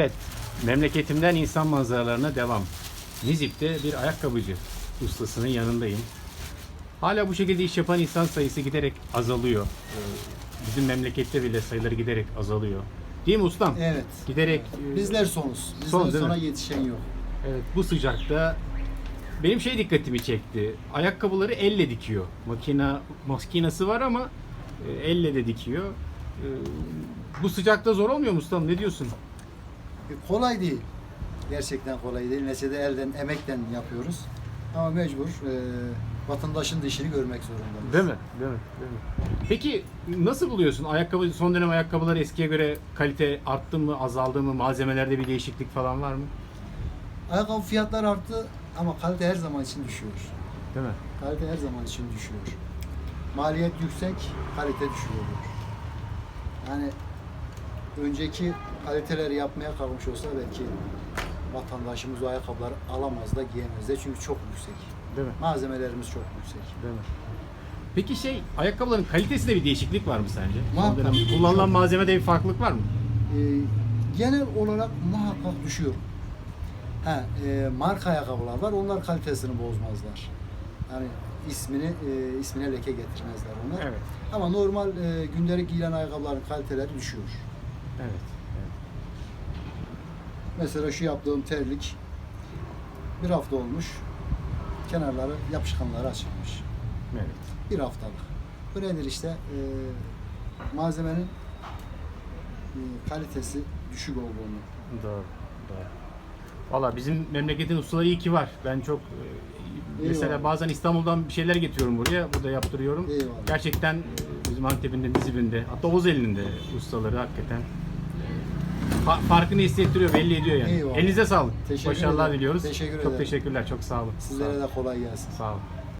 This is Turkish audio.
Evet, memleketimden insan manzaralarına devam. Nizip'te bir ayakkabıcı ustasının yanındayım. Hala bu şekilde iş yapan insan sayısı giderek azalıyor. Ee, Bizim memlekette bile sayıları giderek azalıyor. Değil mi ustam? Evet. Giderek e, Bizler sonuz. Bizden Son, sonra mi? yetişen yok. evet, bu sıcakta benim şey dikkatimi çekti. Ayakkabıları elle dikiyor. Makina makinası var ama e, elle de dikiyor. E, Bu sıcakta zor olmuyor mu ustam? Ne diyorsun? E, kolay değil. Gerçekten kolay değil. Neticede elden, emekten yapıyoruz. Ama mecbur e, vatandaşın da işini görmek zorundayız. Değil mi? Değil mi? Değil mi? Peki nasıl buluyorsun? Ayakkabı son dönem ayakkabılar eskiye göre kalite arttı mı, azaldı mı? Malzemelerde bir değişiklik falan var mı? Ayakkabı fiyatlar arttı ama kalite her zaman için düşüyor. Değil mi? Kalite her zaman için düşüyor. Maliyet yüksek, kalite düşüyor. Yani önceki kaliteleri yapmaya kalkmış olsa belki vatandaşımız o ayakkabıları alamaz da giyemez de çünkü çok yüksek. Değil mi? Malzemelerimiz çok yüksek. Değil mi? Peki şey ayakkabıların kalitesinde bir değişiklik var mı sence? Son Muhakkak. dönem kullanılan malzemede bir farklılık var mı? Ee, genel olarak muhakkak düşüyor. Ha, e, marka ayakkabılar var. Onlar kalitesini bozmazlar. Yani ismini e, ismine leke getirmezler onlar. Evet. Ama normal e, gündelik giyilen ayakkabıların kaliteleri düşüyor. Evet. Mesela şu yaptığım terlik bir hafta olmuş. Kenarları yapışkanları açılmış. Evet. Bir haftalık. Bu nedir işte? E, malzemenin e, kalitesi düşük olduğunu. Doğru. Doğru. Valla bizim memleketin ustaları iyi ki var. Ben çok e, mesela bazen İstanbul'dan bir şeyler getiriyorum buraya. Burada yaptırıyorum. Eyvallah. Gerçekten e, bizim Antep'in de Nizip'in hatta Oğuzeli'nin de ustaları hakikaten fa- farkını hissettiriyor, belli ediyor yani. Eyvallah. Elinize sağlık. Teşekkür Başarılar ederim. diliyoruz. Teşekkür çok ederim. teşekkürler. Çok sağ olun. Sağ Sizlere olun. de kolay gelsin. Sağ olun.